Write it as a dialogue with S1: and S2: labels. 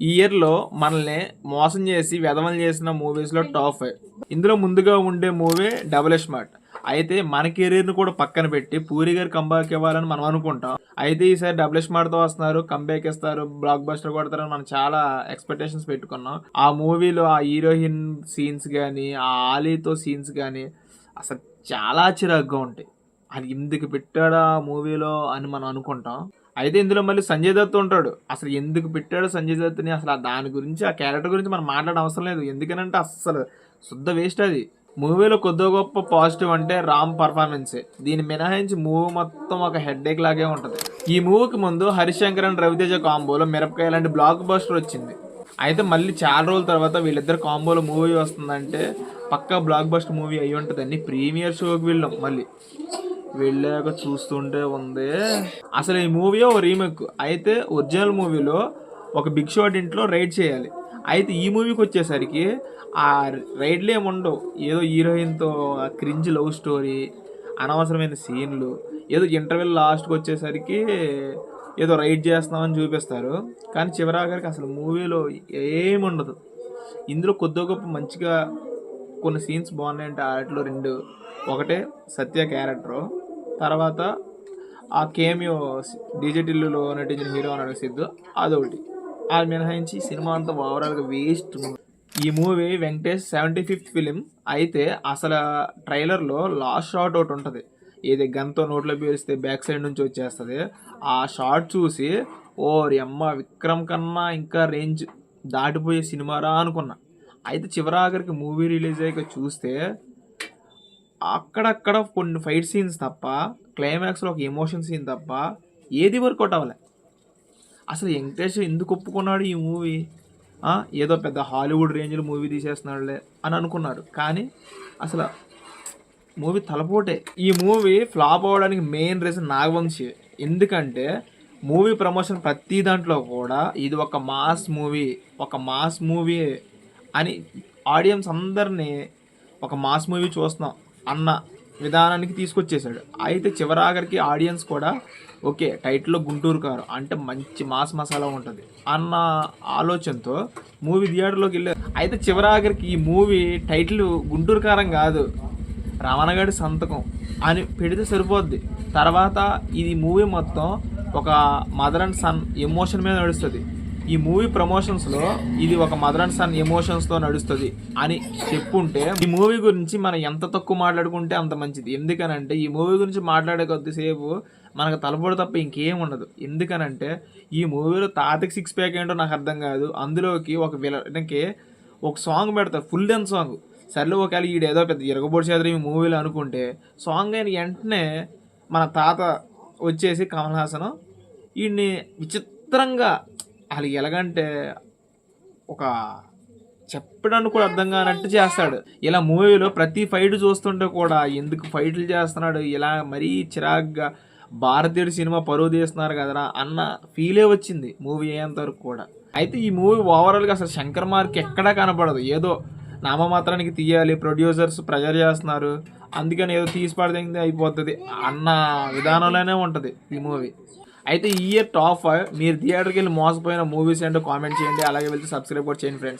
S1: ఈ ఇయర్లో మనల్ని మోసం చేసి వెధవలు చేసిన మూవీస్లో టాప్ ఫైవ్ ఇందులో ముందుగా ఉండే మూవీ డబుల్ స్మార్ట్ అయితే మన కెరీర్ని కూడా పక్కన పెట్టి పూరి గారు కంబ్యాక్ ఇవ్వాలని మనం అనుకుంటాం. అయితే ఈసారి డబుల్ స్మార్ట్తో వస్తున్నారు కంబ్యాక్ ఇస్తారు బ్లాక్ బస్టర్ కొడతారని మనం చాలా ఎక్స్పెక్టేషన్స్ పెట్టుకున్నాం. ఆ మూవీలో ఆ హీరోయిన్ సీన్స్ కానీ ఆ ఆలీతో సీన్స్ కానీ అసలు చాలా చిరాగ్గా ఉంటాయి. అది ఎందుకు పెట్టాడా ఆ మూవీలో అని మనం అనుకుంటాం. అయితే ఇందులో మళ్ళీ సంజయ్ దత్ ఉంటాడు. అసలు ఎందుకు పెట్టాడు సంజయ్ దత్ని అసలు దాని గురించి ఆ క్యారెక్టర్ గురించి మనం మాట్లాడడం అవసరం లేదు. ఎందుకనంటే అస్సలు శుద్ధ వేస్ట్ అది. మూవీలో కొద్దిగా గొప్ప పాజిటివ్ అంటే రామ్ పర్ఫార్మెన్సే. దీన్ని మినహాయించి మూవీ మొత్తం ఒక హెడ్ఏక్ లాగే ఉంటుంది. ఈ మూవీకి ముందు హరిశంకర్ అండ్ రవితేజ కాంబోలో మిరపకాయ లాంటి బ్లాక్ బస్టర్ వచ్చింది. అయితే మళ్ళీ చాలా రోజుల తర్వాత వీళ్ళిద్దరు కాంబోలో మూవీ వస్తుందంటే పక్కా బ్లాక్ బస్టర్ మూవీ అయి ఉంటుందని ప్రీమియర్ షోకి వెళ్ళాం మళ్ళీ. వెళ్ళాక చూస్తుంటే ఉంది. అసలు ఈ మూవీ ఓ రీమేక్ అయితే ఒరిజినల్ మూవీలో ఒక బిగ్ షాట్ ఇంట్లో రైడ్ చేయాలి. అయితే ఈ మూవీకి వచ్చేసరికి ఆ రైడ్లు ఏమి ఉండవు. ఏదో హీరోయిన్తో క్రింజ్ లవ్ స్టోరీ అనవసరమైన సీన్లు ఏదో ఇంటర్వెల్ లాస్ట్కి వచ్చేసరికి ఏదో రైడ్ చేస్తున్నామని చూపిస్తారు. కానీ చివరాఖరికి అసలు మూవీలో ఏమి ఉండదు. ఇందులో కొద్ది గొప్ప మంచిగా కొన్ని సీన్స్ బాగున్నాయంటే వాటిలో రెండు. ఒకటే సత్య క్యారెక్టర్. తర్వాత ఆ కేమియో డిజిటల్లో నటించిన హీరో అన్నాడు సిద్ధు అదొకటి. అది మినహాయించి సినిమా అంతా ఓవరాల్గా వేస్ట్ ఈ movie Venkatesh seventy fifth film. అయితే అసలు ట్రైలర్లో లాస్ట్ షాట్ ఒకటి ఉంటుంది. ఏది గన్తో నోట్లో పేరిస్తే బ్యాక్ సైడ్ నుంచి వచ్చేస్తుంది. ఆ షాట్ చూసి ఓ అమ్మ విక్రమ్ కన్నా ఇంకా రేంజ్ దాటిపోయే సినిమారా అనుకున్నా. అయితే చివరాఖరికి మూవీ రిలీజ్ అయ్యాక చూస్తే అక్కడక్కడ కొన్ని ఫైట్ సీన్స్ తప్ప క్లైమాక్స్లో ఒక ఎమోషన్ సీన్ తప్ప ఏది వర్కౌట్ అవ్వలే. అసలు వెంకటేష్ ఎందుకు ఒప్పుకున్నాడు ఈ మూవీ ఏదో పెద్ద హాలీవుడ్ రేంజ్లో మూవీ తీసేస్తున్నాడులే అని అనుకున్నారు. కానీ అసలు మూవీ తలపోటే. ఈ మూవీ ఫ్లాప్ అవ్వడానికి మెయిన్ రీజన్ నాగవంశి. ఎందుకంటే మూవీ ప్రమోషన్ ప్రతి దాంట్లో కూడా ఇది ఒక మాస్ మూవీ ఒక మాస్ మూవీ అని ఆడియన్స్ అందరినీ ఒక మాస్ మూవీ చూస్తున్నాం అన్న విధానానికి తీసుకొచ్చేసాడు అయితే చివరాఖరికి ఆడియన్స్ కూడా ఓకే టైటిల్లో గుంటూరు కారు అంటే మంచి మాస్ మసాలా ఉంటుంది అన్న ఆలోచనతో మూవీ థియేటర్లోకి వెళ్ళారు. అయితే చివరాఖరికి ఈ మూవీ టైటిల్ గుంటూరు కారం కాదు రమణగడి సంతకం అని పెడితే సరిపోద్ది. తర్వాత ఇది మూవీ మొత్తం ఒక మదర్ అండ్ సన్ ఎమోషన్ మీద నడుస్తుంది. ఈ మూవీ ప్రమోషన్స్లో ఇది ఒక మదర్ అండ్ సన్ ఎమోషన్స్తో నడుస్తుంది అని చెప్పుంటే ఈ మూవీ గురించి మనం ఎంత తక్కువ మాట్లాడుకుంటే అంత మంచిది. ఎందుకనంటే ఈ మూవీ గురించి మాట్లాడే కొద్దిసేపు మనకు తలపొడి తప్ప ఇంకేం ఉండదు. ఎందుకనంటే ఈ మూవీలో తాతకి సిక్స్ ప్యాక్ ఏంటో నాకు అర్థం కాదు. అందులోకి ఒక విలకి ఒక సాంగ్ పెడతారు ఫుల్ డెన్ సాంగ్ సర్లే ఒకవేళ ఈడు ఏదో పెద్ద ఇరగబోడి చేద్దరు ఈ మూవీలో అనుకుంటే సాంగ్ అయిన వెంటనే మన తాత వచ్చేసి కమల్ హాసన్ వీడిని విచిత్రంగా అసలు ఎలాగంటే ఒక చెప్పడానికి కూడా అర్థం కానట్టు చేస్తాడు. ఇలా మూవీలో ప్రతి ఫైట్ చూస్తుంటే కూడా ఎందుకు ఫైట్లు చేస్తున్నాడు ఇలా మరీ చిరాగ్గా భారతీయుడు సినిమా పరువు తీస్తున్నారు కదరా అన్న ఫీలే వచ్చింది మూవీ అయ్యేంత వరకు కూడా. అయితే ఈ మూవీ ఓవరాల్గా అసలు శంకర్ మార్క్ ఎక్కడా కనపడదు. ఏదో నామమాత్రానికి తీయాలి ప్రొడ్యూసర్స్ ప్రెజర్ చేస్తున్నారు అందుకని ఏదో తీసి పడితే అయిపోతుంది అన్న విధానంలోనే ఉంటుంది ఈ మూవీ. అయితే ఈ ఇయర్ టాప్ ఫైవ్ మీరు థియేటర్కి వెళ్ళి మోసపోయిన మూవీస్ ఏంటో కామెంట్ చేయండి. అలాగే వెళ్తే సబ్స్క్రైబ్ కూడా చేయండి ఫ్రెండ్స్